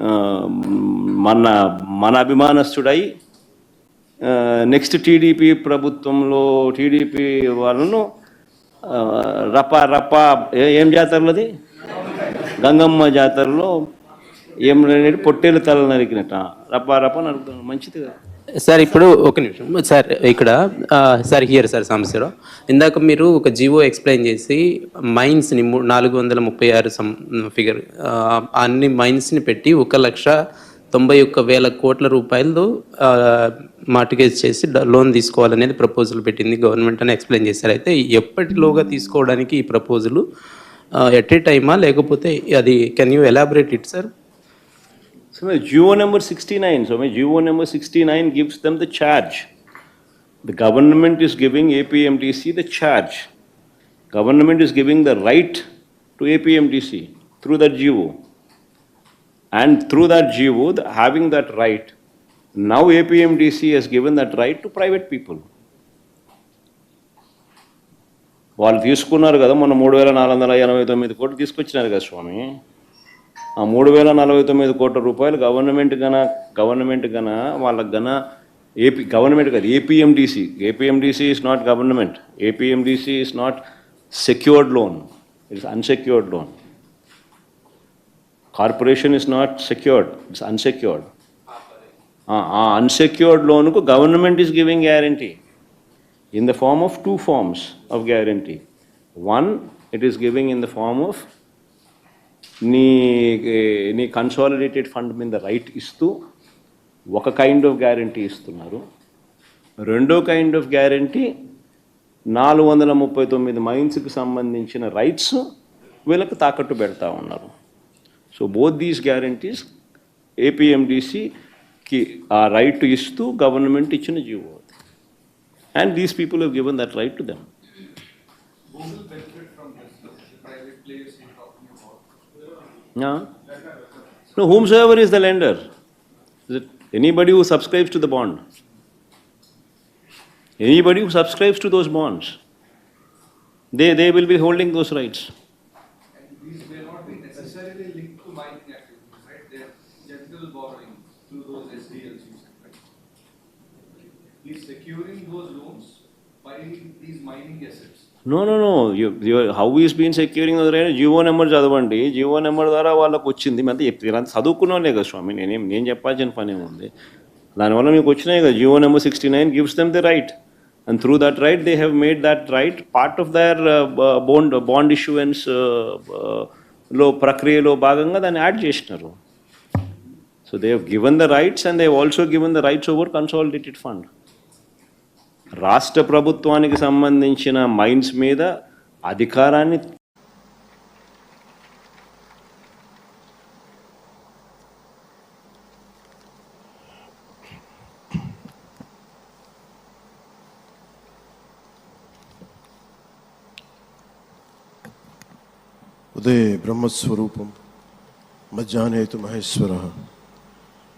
మన మన అభిమానస్తుడై నెక్స్ట్ టీడీపీ ప్రభుత్వంలో టీడీపీ వాళ్ళను రప రప ఏ- ఏం జాతరలది? గంగమ్మ జాతరలో ఏం లేని పొట్టేలు తల నరికినట్ట. రప రప నరుకుతాను మంచిది కదా. సార్ ఇప్పుడు ఒక నిమిషం. సార్ ఇక్కడ సార్ హియర్ సార్ సమస్యలో ఇందాక మీరు ఒక జివో ఎక్స్ప్లెయిన్ చేసి మైన్స్ని నాలుగు వందల ముప్పై ఆరు సం ఫిగర్ అన్ని మైన్స్ని పెట్టి ఒక లక్ష తొంభై ఒక్క వేల కోట్ల రూపాయలు మార్టిగేజ్ చేసి డ- లోన్ తీసుకోవాలనేది ప్రపోజల్ పెట్టింది. గవర్నమెంట్ అని ఎక్స్ప్లెయిన్ చేశారు. అయితే ఎప్పటిలోగా తీసుకోవడానికి ఈ ప్రపోజలు ఎట్ ఏ టైమా లేకపోతే అది can you elaborate it sir So my GO number 69, so my GO number 69 gives them the charge. The government is giving APMTC the charge. Government is giving the right to APMTC through that GO. And through that GO, the- having that right, now APMTC has given that right to private people. వాళ్ళు తీసుకున్నారు కదా మొన్న మూడు వేల నాలుగు వందల ఎనభై తొమ్మిది కోట్లు తీసుకొచ్చినారు కదా స్వామి ఆ మూడు వేల నలభై తొమ్మిది కోట్ల రూపాయలు గవర్నమెంట్ గన గవర్నమెంట్ గన వాళ్ళకి గన ఏపీ గవర్నమెంట్ కాదు APMDC APMDC is not government APMDC is not secured loan it's unsecured loan corporation is not secured it's unsecured ఆ అన్సెక్యూర్డ్ లోన్కు government is giving guarantee in the form of two forms of guarantee one it is giving in the form of నీ నీ consolidated fund మీద right ఇస్తూ ఒక kind of guarantee ఇస్తున్నారు. రెండో kind of guarantee నాలుగు వందల ముప్పై తొమ్మిది మైన్స్కి సంబంధించిన రైట్స్ వీళ్ళకి తాకట్టు పెడతా ఉన్నారు. సో బోత్ దీస్ గ్యారంటీస్ ఏపీఎండిసికి ఆ రైట్ ఇస్తూ గవర్నమెంట్ ఇచ్చిన GO and these people have given that right to them Yeah. No, whomsoever is the lender. Is it anybody who subscribes to the bond? Anybody who subscribes to those bonds, they, they will be holding those rights. And These may not be necessarily linked to mining activities, right? They're general borrowing through those SDLs? He's securing those loans by these mining assets. No no no how is been securing been GO number చదవండి. GO number ద్వారా వాళ్ళకు వచ్చింది. అంతా చెప్తే అంత చదువుకున్నానే కదా స్వామి. నేనేం నేను చెప్పాల్సిన పని ఏముంది? దానివల్ల మీకు వచ్చినాయి కదా. GO number sixty nine gives them the right and through that right they have made that right part of their bond bond ఇష్యూయన్స్లో ప్రక్రియలో భాగంగా దాన్ని యాడ్ చేసినారు. So they have given the rights and they also given the rights over consolidated fund రాష్ట్ర ప్రభుత్వానికి సంబంధించిన mines మీద అధికారాన్ని ఉదయ బ్రహ్మస్వరూపం మధ్యాహ్నేతు మహేశ్వర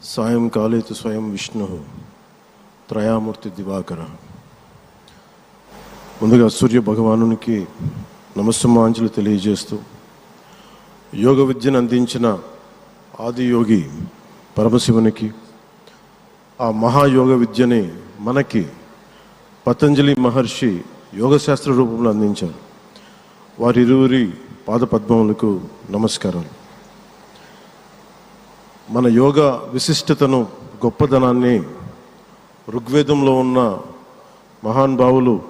సాయంకాలేతు స్వయం విష్ణు త్రయామూర్తి దివాకర ముందుగా సూర్య భగవానునికి నమస్సమాంజలు తెలియజేస్తూ యోగ విద్యను అందించిన ఆది యోగి పరమశివునికి ఆ మహాయోగ విద్యని మనకి పతంజలి మహర్షి యోగశాస్త్ర రూపంలో అందించారు. వారిరువురి పాదపద్మములకు నమస్కారాలు. మన యోగ విశిష్టతను గొప్పదనాన్ని ఋగ్వేదంలో ఉన్న మహానుభావులు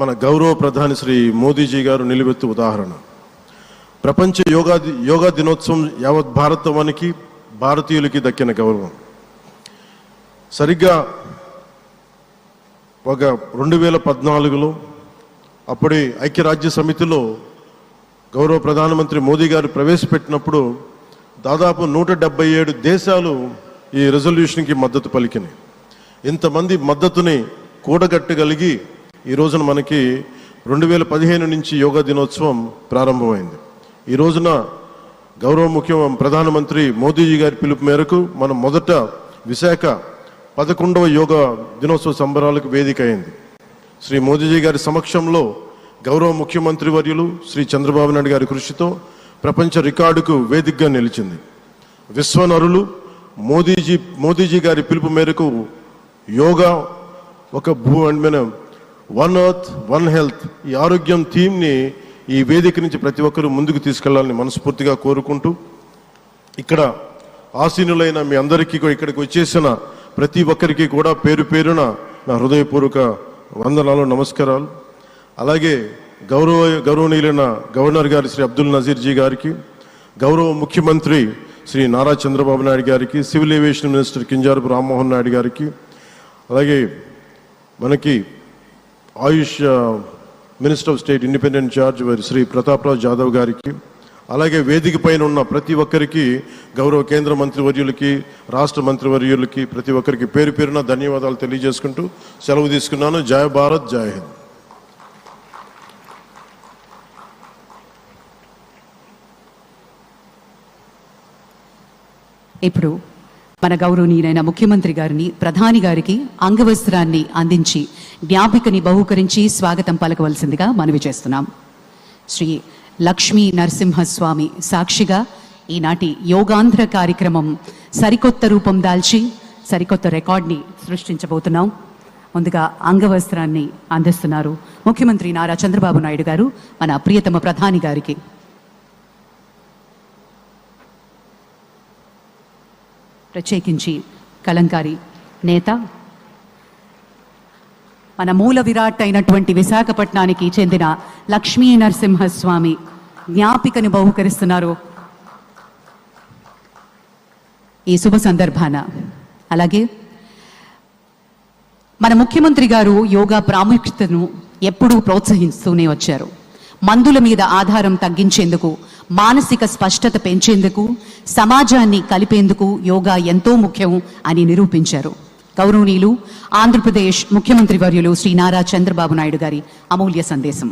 మన గౌరవ ప్రధాని శ్రీ మోదీజీ గారు నిలువెత్తు ఉదాహరణ. ప్రపంచ యోగా యోగా దినోత్సవం యావత్ భారతవానికి భారతీయులకి దక్కిన గౌరవం. సరిగ్గా ఒక రెండు వేల పద్నాలుగులో అప్పటి ఐక్యరాజ్య సమితిలో గౌరవ ప్రధానమంత్రి మోదీ గారు ప్రవేశపెట్టినప్పుడు దాదాపు నూట డెబ్బై ఏడు దేశాలు ఈ రెజల్యూషన్కి మద్దతు పలికినాయి. ఇంతమంది మద్దతుని కూడగట్టగలిగి ఈ రోజున మనకి రెండు వేల పదిహేను నుంచి యోగా దినోత్సవం ప్రారంభమైంది. ఈ రోజున గౌరవ ముఖ్య ప్రధానమంత్రి మోదీజీ గారి పిలుపు మేరకు మనం మొదట విశాఖ పదకొండవ యోగా దినోత్సవ సంబరాలకు వేదిక అయింది శ్రీ మోదీజీ గారి సమక్షంలో గౌరవ ముఖ్యమంత్రి వర్యులు శ్రీ చంద్రబాబు నాయుడు గారి కృషితో ప్రపంచ రికార్డుకు వేదికగా నిలిచింది. విశ్వనరులు మోదీజీ మోదీజీ గారి పిలుపు మేరకు యోగా ఒక భూ and one earth one health ఈ ఆరోగ్యం థీమ్ని ఈ వేదిక నుంచి ప్రతి ఒక్కరూ ముందుకు తీసుకెళ్ళాలని మనస్ఫూర్తిగా కోరుకుంటూ ఇక్కడ ఆసీనులైన మీ అందరికీ కూడా ఇక్కడికి వచ్చేసిన ప్రతి ఒక్కరికి కూడా పేరు పేరున నా హృదయపూర్వక వందనాలు నమస్కారాలు. అలాగే గౌరవ గౌరవనీయులైన గవర్నర్ గారి శ్రీ అబ్దుల్ నజీర్ జీ గారికి గౌరవ ముఖ్యమంత్రి శ్రీ నారా చంద్రబాబు నాయుడు గారికి civil aviation minister Kinjarapu Rammohan Naidu గారికి అలాగే మనకి Ayush minister of state independent charge వారి శ్రీ ప్రతాప్రాజ్ జాదవ్ గారికి అలాగే వేదిక పైన ఉన్న ప్రతి ఒక్కరికి గౌరవ కేంద్ర మంత్రివర్యులకి రాష్ట్ర మంత్రివర్యులకి ప్రతి ఒక్కరికి పేరు పేరున ధన్యవాదాలు తెలియజేసుకుంటూ సెలవు తీసుకున్నాను. జయ భారత్ జయ హింద్. ఇప్పుడు మన గౌరవనీయులైన ముఖ్యమంత్రి గారిని ప్రధాని గారికి అంగవస్త్రాన్ని అందించి జ్ఞాపికని బహూకరించి స్వాగతం పలకవలసిందిగా మనవి చేస్తున్నాం. శ్రీ లక్ష్మీ నరసింహస్వామి సాక్షిగా ఈనాటి యోగాంధ్ర కార్యక్రమం సరికొత్త రూపం దాల్చి సరికొత్త రికార్డ్ని సృష్టించబోతున్నాం. ముందుగా అంగవస్త్రాన్ని అందిస్తున్నారు ముఖ్యమంత్రి నారా చంద్రబాబు నాయుడు గారు మన ప్రియతమ ప్రధాని గారికి. ప్రత్యేకించి కలంకారి నేత. మన మూల విరాట్ అయినటువంటి విశాఖపట్నానికి చెందిన లక్ష్మీ నరసింహస్వామి జ్ఞాపికను బహుకరిస్తున్నారు. ఈ శుభ సందర్భాన. అలాగే మన ముఖ్యమంత్రి గారు యోగా ప్రాముఖ్యతను ఎప్పుడూ ప్రోత్సహిస్తూనే వచ్చారు. మందుల మీద ఆధారం తగ్గించేందుకు మానసిక స్పష్టత పెంచేందుకు సమాజాన్ని కలిపేందుకు యోగా ఎంతో ముఖ్యం అని నిరూపించారు. గౌరవనీయులు ఆంధ్రప్రదేశ్ ముఖ్యమంత్రి వర్యులు శ్రీ నారా చంద్రబాబు నాయుడు గారి అమూల్య సందేశం.